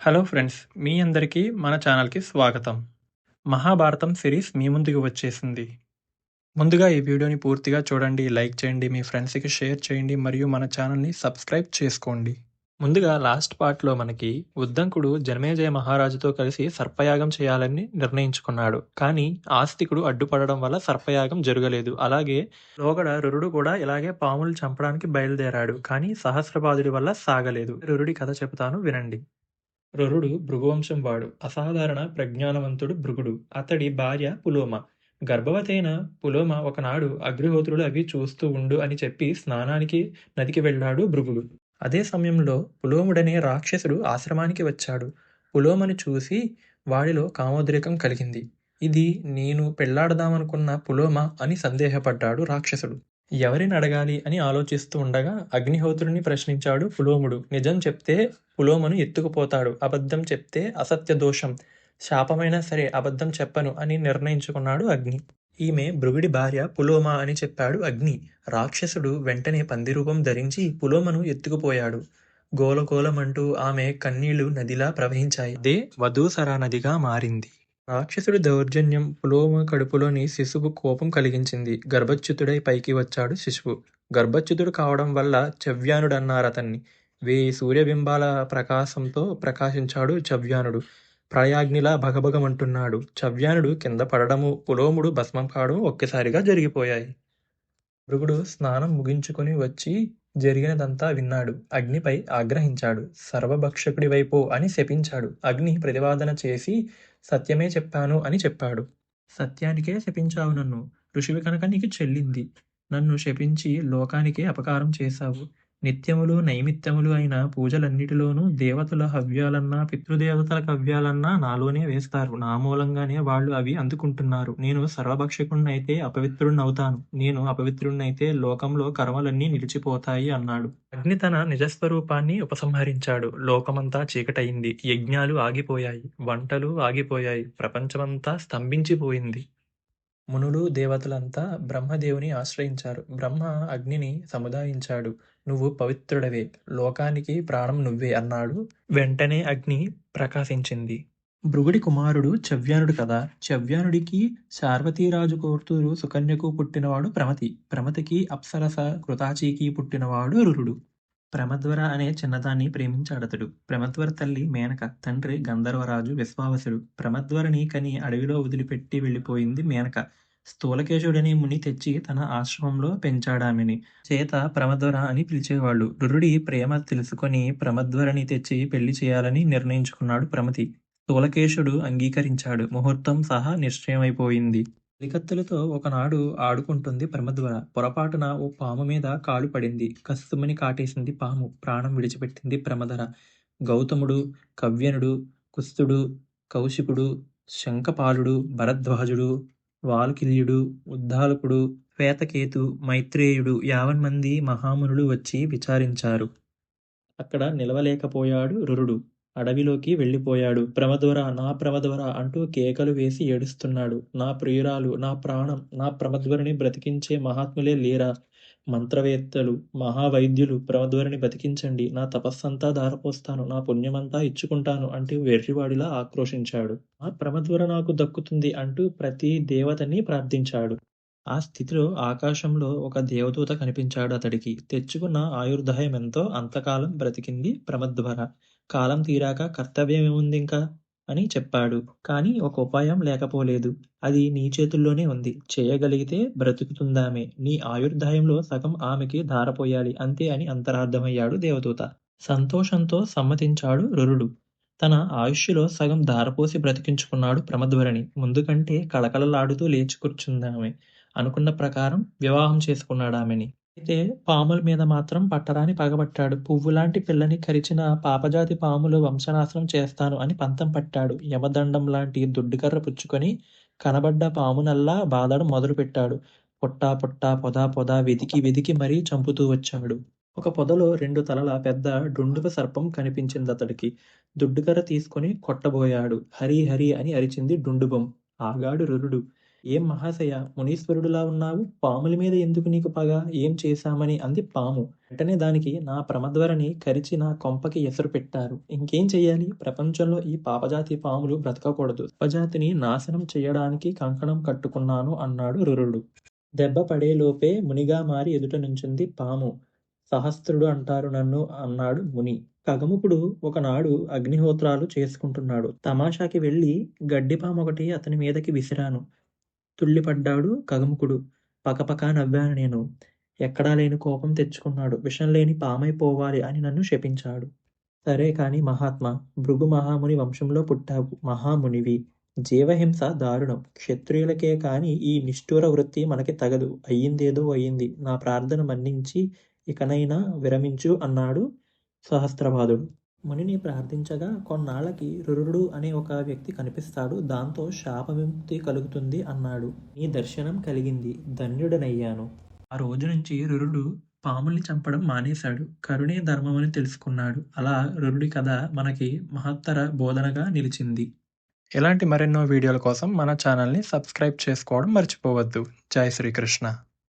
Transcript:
Hello friends మీ అందరికీ మన ఛానల్కి స్వాగతం. మహాభారతం సిరీస్ మీ ముందుకు వచ్చేసింది. ముందుగా ఈ వీడియోని పూర్తిగా చూడండి లైక్ చేయండి మీ ఫ్రెండ్స్కి షేర్ చేయండి మరియు మన ఛానల్ని సబ్స్క్రైబ్ చేసుకోండి. ముందుగా లాస్ట్ పార్ట్లో మనకి ఉద్దంకుడు జనమేజయ మహారాజుతో కలిసి సర్పయాగం చేయాలని నిర్ణయించుకున్నాడు. కానీ ఆస్తికుడు అడ్డుపడడం వల్ల సర్పయాగం జరగలేదు. అలాగే లోగడ రురుడు కూడా ఇలాగే పాములు చంపడానికి బయలుదేరాడు. కానీ సహస్రపాదుడి వల్ల సాగలేదు. రురుడి కథ చెబుతాను వినండి. రురుడు భృగువంశం వాడు. అసాధారణ ప్రజ్ఞానవంతుడు భృగుడు. అతడి భార్య పులోమ. గర్భవతైన పులోమ ఒకనాడు అగ్నిహోత్రుడు అవి చూస్తూ ఉండు అని చెప్పి స్నానానికి నదికి వెళ్ళాడు భృగుడు. అదే సమయంలో పులోముడనే రాక్షసుడు ఆశ్రమానికి వచ్చాడు. పులోమని చూసి వాడిలో కామోద్రేకం కలిగింది. ఇది నేను పెళ్ళాడదామనుకున్న పులోమ అని సందేహపడ్డాడు రాక్షసుడు. ఎవరిని అడగాలి అని ఆలోచిస్తూ ఉండగా అగ్నిహోత్రుని ప్రశ్నించాడు పులోముడు. నిజం చెప్తే పులోమను ఎత్తుకుపోతాడు. అబద్ధం చెప్తే అసత్య దోషం. శాపమైనా సరే అబద్ధం చెప్పను అని నిర్ణయించుకున్నాడు అగ్ని. ఈమె భృగుడి భార్య పులోమ అని చెప్పాడు అగ్ని. రాక్షసుడు వెంటనే పందిరూపం ధరించి పులోమను ఎత్తుకుపోయాడు. గోలగోలమంటూ ఆమె కన్నీళ్ళు నదిలా ప్రవహించాయి. అదే వధూసరా నదిగా మారింది. రాక్షసుడి దౌర్జన్యం పులోమ కడుపులోని శిశువు కోపం కలిగించింది. గర్భచ్యుతుడై పైకి వచ్చాడు శిశువు. గర్భచ్యుతుడు కావడం వల్ల చవ్యానుడన్నారతన్ని వేయి సూర్యబింబాల ప్రకాశంతో ప్రకాశించాడు చవ్యానుడు ప్రళయాగ్నిలా భగభగమంటున్నాడు. చవ్యానుడు కింద పడడము పులోముడు భస్మం కావడం ఒక్కసారిగా జరిగిపోయాయి. భృగుడు స్నానం ముగించుకొని వచ్చి జరిగినదంతా విన్నాడు. అగ్నిపై ఆగ్రహించాడు. సర్వభక్షకుడి వైపు అని శపించాడు. అగ్ని ప్రతిపాదన చేసి సత్యమే చెప్పాను అని చెప్పాడు. సత్యానికే శపించావు నన్ను. ఋషివి కనుక నీకు చెల్లింది. నన్ను శపించి లోకానికే అపకారం చేశావు. నిత్యములు నైమిత్యములు అయిన పూజలన్నిటిలోనూ దేవతల హవ్యాలన్నా పితృదేవతల కవ్యాలన్నా నాలోనే వేస్తారు. నా మూలంగానే వాళ్ళు అవి అందుకుంటున్నారు. నేను సర్వభక్షకుణ్ణైతే అపవిత్రుణ్ణవుతాను. నేను అపవిత్రుణ్ణైతే లోకంలో కర్మలన్నీ నిలిచిపోతాయి అన్నాడు. అగ్ని తన నిజస్వరూపాన్ని ఉపసంహరించాడు. లోకమంతా చీకటయింది. యజ్ఞాలు ఆగిపోయాయి. వంటలు ఆగిపోయాయి. ప్రపంచమంతా స్తంభించిపోయింది. మునులు దేవతలంతా బ్రహ్మదేవుని ఆశ్రయించారు. బ్రహ్మ అగ్నిని సముదాయించాడు. నువ్వు పవిత్రుడవే. లోకానికి ప్రాణం నువ్వే అన్నాడు. వెంటనే అగ్ని ప్రకాశించింది. భృగుడి కుమారుడు చవ్యానుడు కదా. చవ్యానుడికి శార్వతీరాజు కోర్తూరు సుకన్యకు పుట్టినవాడు ప్రమతి. ప్రమతికి అప్సరస కృతాచీకి పుట్టినవాడు రురుడు. ప్రమద్వర అనే చిన్నదాన్ని ప్రేమించాడతడు. ప్రమద్వర తల్లి మేనక తండ్రి గంధర్వరాజు విశ్వావసుడు. ప్రమద్వరని కని అడవిలో వదిలిపెట్టి వెళ్ళిపోయింది మేనక. స్థూలకేశుడని ముని తెచ్చి తన ఆశ్రమంలో పెంచాడామెని. చేత ప్రమద్వర అని పిలిచేవాళ్ళు. రురుడి ప్రేమ తెలుసుకొని ప్రమద్వరని తెచ్చి పెళ్ళి చేయాలని నిర్ణయించుకున్నాడు ప్రమతి. స్థూలకేశుడు అంగీకరించాడు. ముహూర్తం సహా నిశ్చయమైపోయింది. కలికత్తులతో ఒకనాడు ఆడుకుంటుంది ప్రమద్వర. పొరపాటున ఓ పాము మీద కాలు పడింది. కస్తుమని కాటేసింది పాము. ప్రాణం విడిచిపెట్టింది ప్రమదర. గౌతముడు కవ్యనుడు కుస్తుడు కౌశికుడు శంఖపాలుడు భరద్వాజుడు వాల్కిల్యుడు ఉద్దాలకుడు శ్వేతకేతు మైత్రేయుడు యావన్ మంది మహామునులు వచ్చి విచారించారు. అక్కడ నిలవలేకపోయాడు రురుడు. అడవిలోకి వెళ్ళిపోయాడు. ప్రమదవర నా ప్రమధ్వర అంటూ కేకలు వేసి ఏడుస్తున్నాడు. నా ప్రియురాలు నా ప్రాణం నా ప్రమధ్వరిని బ్రతికించే మహాత్ములే లేరా? మంత్రవేత్తలు మహావైద్యులు ప్రమధ్వరిని బతికించండి నా తపస్సంతా దారపోస్తాను నా పుణ్యమంతా ఇచ్చుకుంటాను అంటూ వెర్రివాడిలా ఆక్రోశించాడు. ఆ ప్రమధ్వర నాకు దక్కుతుంది అంటూ ప్రతి దేవతని ప్రార్థించాడు. ఆ స్థితిలో ఆకాశంలో ఒక దేవదూత కనిపించాడు అతడికి. తెచ్చుకున్న ఆయుర్దాయం ఎంతో అంతకాలం బ్రతికింది ప్రమధ్వర కాలం తీరాక కర్తవ్యమేముంది ఇంకా అని చెప్పాడు. కానీ ఒక ఉపాయం లేకపోలేదు. అది నీ చేతుల్లోనే ఉంది. చేయగలిగితే బ్రతుకుతుందామే. నీ ఆయుర్దాయంలో సగం ఆమెకి ధారపోయాలి. అంతే అని అంతరార్థమయ్యాడు దేవదూత. సంతోషంతో సమ్మతించాడు రురుడు. తన ఆయుష్లో సగం ధారపోసి బ్రతికించుకున్నాడు ప్రమధ్వరిణి ముందుకంటే కళకళలాడుతూ లేచి కూర్చుందామె. అనుకున్న ప్రకారం వివాహం చేసుకున్నాడు ఆమెని అయితే పాముల మీద మాత్రం పట్టరాని పగబట్టాడు. పువ్వులాంటి పిల్లని కరిచిన పాపజాతి పాములు వంశనాశనం చేస్తాను అని పంతం పట్టాడు. యమదండం లాంటి దుడ్డుకర్ర పుచ్చుకొని కనబడ్డ పామునల్లా బాధడం మొదలుపెట్టాడు. పొట్టా పొట్టా పొద పొద వెదికి వెదికి మరీ చంపుతూ వచ్చాడు. ఒక పొదలో రెండు తలల పెద్ద డుండువ సర్పం కనిపించింది అతడికి దుడ్డుకర్ర తీసుకొని కొట్టబోయాడు. హరి హరి అని అరిచింది డుండుబం ఆగాడు రురుడు. ఏం మహాశయ? మునీశ్వరుడులా ఉన్నావు? పాముల మీద ఎందుకు నీకు పగ? ఏం చేశామని అంది పాము. వెంటనే దానికి నా ప్రమద్వరని కరిచి నా కొంపకి ఎసరు పెట్టారు. ఇంకేం చెయ్యాలి? ప్రపంచంలో ఈ పాపజాతి పాములు బ్రతకకూడదు. ఉపజాతిని నాశనం చేయడానికి కంకణం కట్టుకున్నాను అన్నాడు రురుడు. దెబ్బ పడేలోపే మునిగా మారి ఎదుట నుంచింది పాము. సహస్రుడు అంటారు నన్ను అన్నాడు ముని. కగముకుడు ఒకనాడు అగ్నిహోత్రాలు చేసుకుంటున్నాడు. తమాషాకి వెళ్ళి గడ్డిపాము ఒకటి అతని మీదకి విసిరాను. తుళ్ళిపడ్డాడు కగముకుడు పకపకా నవ్వాను నేను. ఎక్కడా లేని కోపం తెచ్చుకున్నాడు. విషం లేని పామైపోవాలి అని నన్ను శపించాడు. సరే కాని మహాత్మ భృగు మహాముని వంశంలో పుట్టావు. మహామునివి. జీవహింస దారుణం. క్షత్రియులకే కాని ఈ నిష్ఠూర వృత్తి మనకి తగదు. అయ్యిందేదో అయ్యింది. నా ప్రార్థన మన్నించి ఇకనైనా విరమించు అన్నాడు సహస్రపాదుడు మునిని ప్రార్థించగా కొన్నాళ్ళకి రురుడు అనే ఒక వ్యక్తి కనిపిస్తాడు. దాంతో శాప విముక్తి కలుగుతుంది అన్నాడు. నీ దర్శనం కలిగింది. ధన్యుడనయ్యాను. ఆ రోజు నుంచి రురుడు పాముల్ని చంపడం మానేశాడు. కరుణే ధర్మం అని తెలుసుకున్నాడు. అలా రురుడి కథ మనకి మహత్తర బోధనగా నిలిచింది. ఇలాంటి మరెన్నో వీడియోల కోసం మన ఛానల్ని సబ్స్క్రైబ్ చేసుకోవడం మర్చిపోవద్దు. జై శ్రీకృష్ణ.